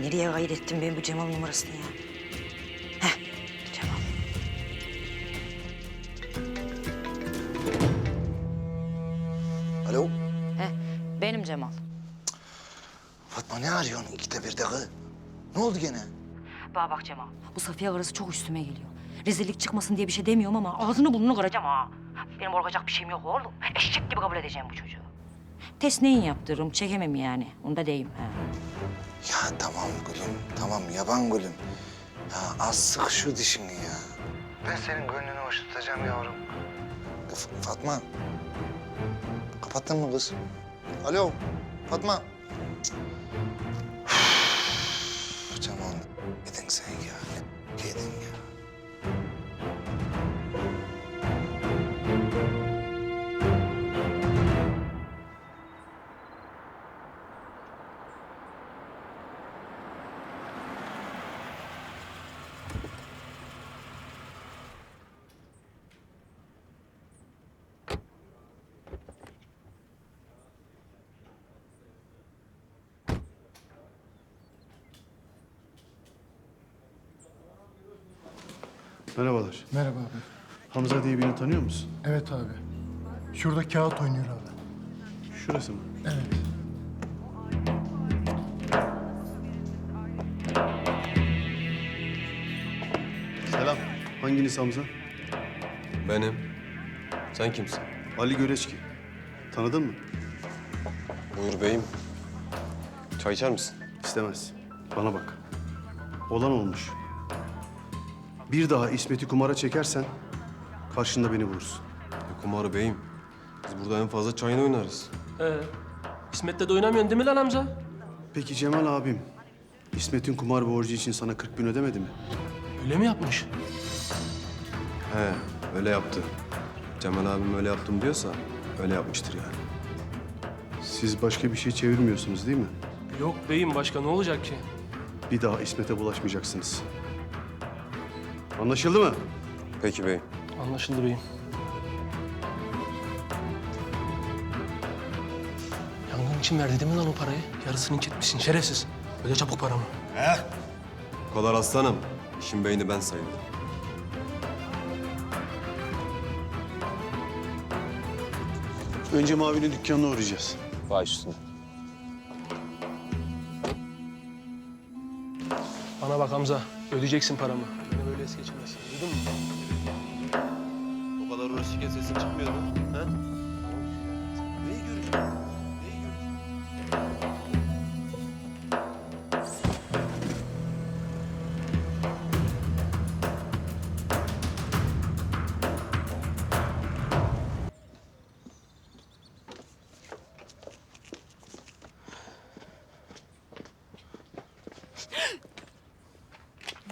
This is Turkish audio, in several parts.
Nereye kaydettim ben bu Cemal numarasını ya? Heh, Cemal. Alo. Heh, benim Cemal. Fatma ne arıyorsun ikide bir de kız? Ne oldu gene? Bana bak Cemal, bu Safiye karısı çok üstüme geliyor. Rezillik çıkmasın diye bir şey demiyorum ama ağzını burnunu kıracağım ha. Benim korkacak bir şeyim yok oğlum. Eşek gibi kabul edeceğim bu çocuğu. Test neyin yaptırırım, çekemem yani. Onda deyim. Ha. Ya tamam gülüm, tamam yaban gülüm. Ya az sık şu dişini ya. Ben senin gönlünü hoş tutacağım yavrum. F- Fatma. Kapattın mı kız? Alo, Fatma. Cemal, gidin sen Merhabalar. Merhaba abi. Hamza diye birini tanıyor musun? Evet abi. Şurada kağıt oynuyor abi. Şurası mı? Evet. Selam. Hanginiz Hamza? Benim. Sen kimsin? Ali Göreçki. Tanıdın mı? Buyur beyim. Çay içer misin? İstemez. Bana bak. Olan olmuş. Bir daha İsmet'i kumara çekersen karşında beni vurursun. Ne kumarı beyim? Biz burada en fazla çayını oynarız. Ee, İsmet'le de oynamıyorsun değil mi lan amca? Peki Cemal abim İsmet'in kumar borcu için sana 40 bin ödemedi mi? Öyle mi yapmış? He, öyle yaptı. Cemal abim öyle yaptım diyorsa öyle yapmıştır yani. Siz başka bir şey çevirmiyorsunuz değil mi? Yok beyim başka ne olacak ki? Bir daha İsmet'e bulaşmayacaksınız. Anlaşıldı mı? Peki beyim. Anlaşıldı beyim. Yangın için verdi değil mi lan o parayı? Yarısını inç etmişsin şerefsiz. Öde çabuk paramı. Bu kadar aslanım. İşin beyni ben saydım. Önce Mavi'nin dükkanına uğrayacağız. Baş üstüne. Bana bak Hamza, ödeyeceksin paramı. Beni böyle es geçemezsin, duydun mu? O kadar uğraşırken sesin çıkmıyor mu? He? Neyi görüyorsun? Neyi görüyorsun?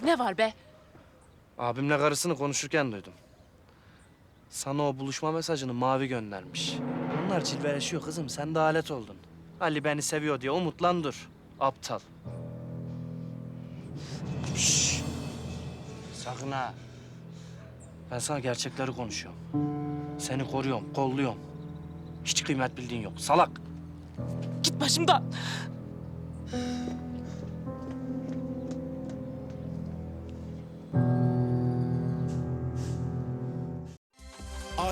Ne var be? Abimle karısını konuşurken duydum. Sana o buluşma mesajını Mavi göndermiş. Bunlar cilveleşiyor kızım. Sen de alet oldun. Ali beni seviyor diye umutlan dur. Aptal. Şşş. Sakın ha. Ben sana gerçekleri konuşuyorum. Seni koruyorum, kolluyorum. Hiç kıymet bildiğin yok. Salak. Git başımdan.